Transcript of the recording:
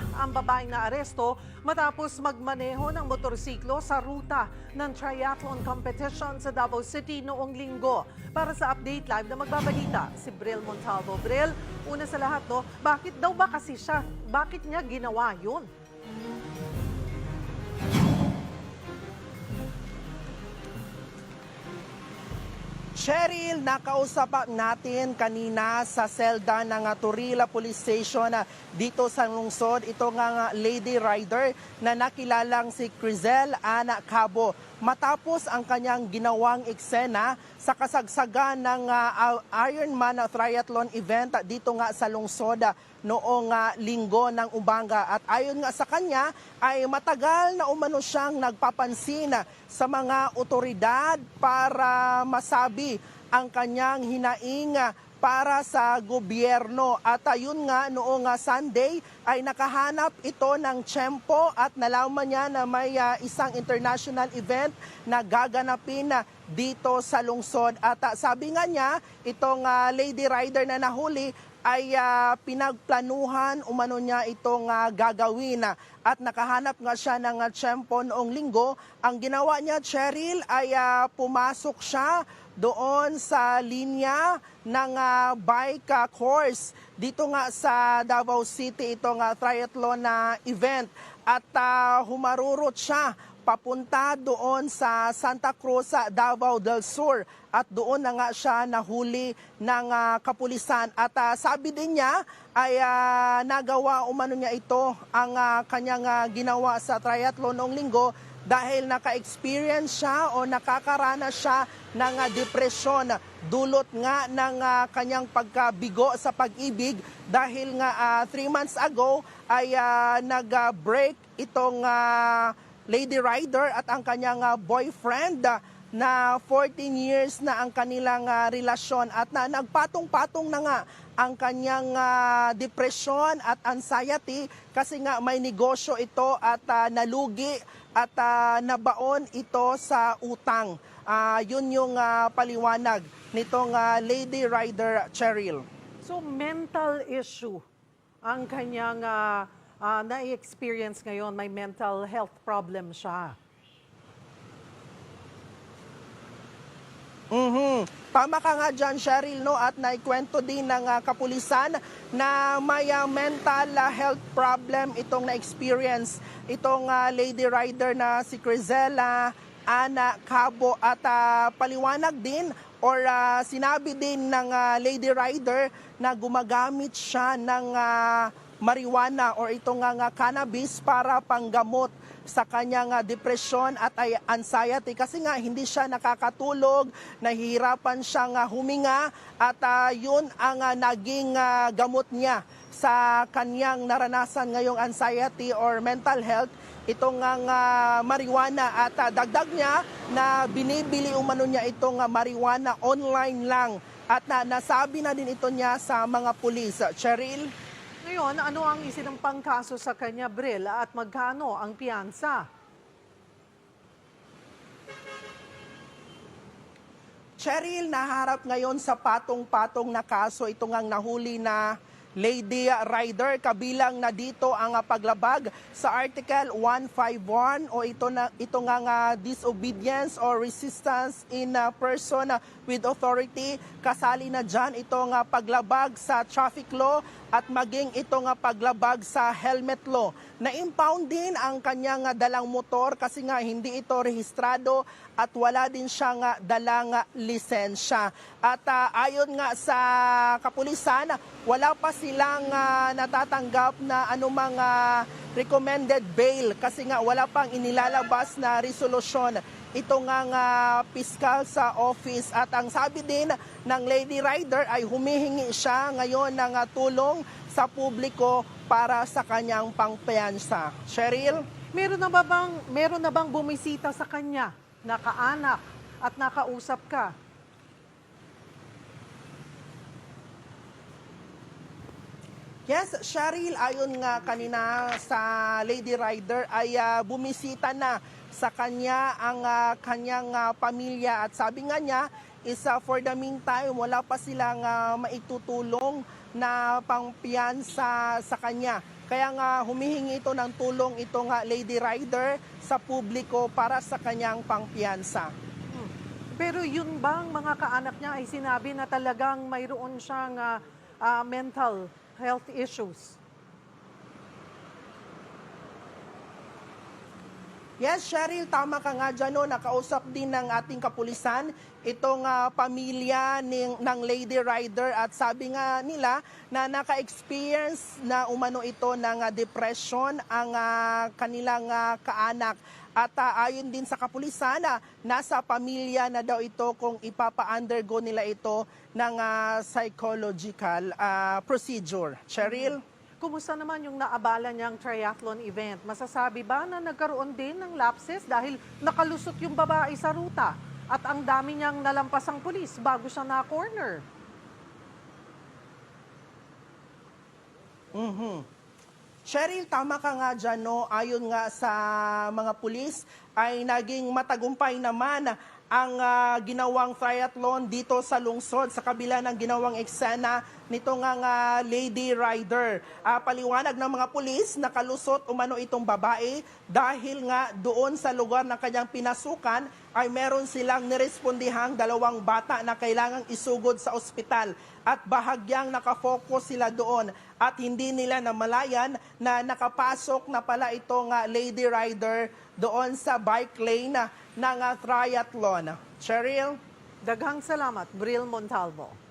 ang babaeng na aresto matapos magmaneho ng motorsiklo sa ruta ng triathlon competition sa Davao City noong linggo. Para sa update live na magbabalita, si Bril Montalvo. Bril, una sa lahat, no, bakit daw ba kasi siya, bakit niya ginawa yun? Cheryl, nakausap natin kanina sa selda ng ah, Turila Police Station ah, dito sa lungsod. Ito nga lady rider na nakilalang si Crizel Ana Cabo. Matapos ang kanyang ginawang eksena sa kasagsagan ng ah, Ironman Triathlon event dito nga sa lungsod noong ah, linggo ng umaga. At ayon nga sa kanya ay matagal na umano siyang nagpapansin sa mga otoridad para masabi ang kanyang hinaing para sa gobyerno. At ayun nga, noong ah, Sunday ay nakahanap ito ng tiyempo at nalaman niya na may ah, isang international event na gaganapin na dito sa lungsod. At ah, sabi nga niya, itong ah, lady rider na nahuli ay ah, pinagplanuhan umano niya itong ah, gagawin. At nakahanap nga siya ng uh, tiyempo noong linggo. Ang ginawa niya, Cheryl, ay ah, pumasok siya doon sa linya ng ah, bike ah, course dito nga sa Davao City itong ah, triathlon na event at ah, humarurot siya papunta doon sa Santa Cruz sa Davao del Sur. At doon na nga siya nahuli ng ah, kapulisan. At ah, sabi din niya ay ah, nagawa umano niya ito ang ah, kanyang ah, ginawa sa triathlon noong linggo dahil naka-experience siya o nakakaranas siya ng ah, depresyon. Dulot nga ng ah, kanyang pagkabigo sa pag-ibig dahil nga three months ago ay ah, nag-break itong ah, lady rider at ang kanyang ah, boyfriend ah, na 14 years na ang kanilang ah, relasyon at na nagpatong-patong na nga ang kanyang ah, depression at anxiety kasi nga may negosyo ito at ah, nalugi at ah, nabaon ito sa utang. Ah, yun yung ah, paliwanag nitong ah, lady rider Cheryl. So mental issue ang kanyang ah, ah, na-experience ngayon, may mental health problem siya. Mhm. Tama ka nga dyan, Cheryl, no? At naikwento din ng ah, kapulisan na may ah, mental ah, health problem itong na-experience. Itong ah, lady rider na si Crizella Ana Cabo at ah, paliwanag din or ah, sinabi din ng ah, lady rider na gumagamit siya ng ah, marijuana or itong nga cannabis para panggamot sa kanyang depression at anxiety kasi nga hindi siya nakakatulog, nahihirapan siyang huminga at ah, yun ang ah, naging ah, gamot niya sa kanyang naranasan ngayong anxiety or mental health itong ah, marijuana at ah, dagdag niya na binibili umano niya itong ah, marijuana online lang at na, nasabi na din ito niya sa mga pulis. Cheryl? Ngayon, ano ang isinampang kaso sa kanya, Bril, at magkano ang piyansa? Cheryl, naharap ngayon sa patong-patong na kaso ito ngang nahuli na lady rider kabilang na dito ang paglabag sa Article 151 o ito na ito nga nga disobedience or resistance in a person ah, with authority kasali na diyan ito nga paglabag sa traffic law at maging ito nga paglabag sa helmet law. Na-impound din ang kanyang dalang motor kasi nga hindi ito rehistrado at wala din siya nga dalang lisensya. At ah, ayon nga sa kapulisan, wala pa silang ah, natatanggap na anumang ah, recommended bail kasi nga wala pang inilalabas na resolusyon ito nga nga piskal sa office at ang sabi din ng Lady Rider ay humihingi siya ngayon ng ah, tulong sa publiko para sa kanyang pangpeyansa. Cheryl? Meron na ba bang, meron na bang bumisita sa kanya, nakaanak at nakausap ka? Yes, Cheryl, ayon nga kanina sa Lady Rider ay ah, bumisita na sa kanya ang ah, kanyang ah, pamilya. At sabi nga niya is ah, for the meantime wala pa silang ah, maitutulong na pangpiyansa sa kanya. Kaya nga humihingi ito ng tulong itong ah, lady rider sa publiko para sa kanyang pangpiyansa. Pero yun bang mga kaanak niya ay sinabi na talagang mayroon siyang ah, ah, mental health issues? Yes, Cheryl, tama ka nga dyan. No? Nakausap din ng ating kapulisan itong ah, pamilya ng, ng Lady Rider at sabi nga nila na naka-experience na umano ito ng ah, depression ang ah, kanilang ah, kaanak. At ah, ayon din sa kapulisan, ah, nasa pamilya na daw ito kung ipapa-undergo nila ito ng ah, psychological ah, procedure. Cheryl? Kumusta naman yung naabala niyang triathlon event? Masasabi ba na nagkaroon din ng lapses dahil nakalusot yung babae sa ruta at ang dami niyang nalampasang pulis bago siya na-corner? Cheryl, tama ka nga dyan, no? Ayon nga sa mga pulis, ay naging matagumpay naman ang ah, ginawang triathlon dito sa lungsod sa kabila ng ginawang eksena nito nga nga lady rider. Ah, paliwanag ng mga pulis, nakalusot umano itong babae dahil nga doon sa lugar na kanyang pinasukan ay meron silang nirespondihang dalawang bata na kailangang isugod sa ospital at bahagyang nakafocus sila doon at hindi nila namalayan na nakapasok na pala itong ah, lady rider doon sa bike lane na ng ah, triathlon. Cheryl? Daghang salamat, Bril Montalvo.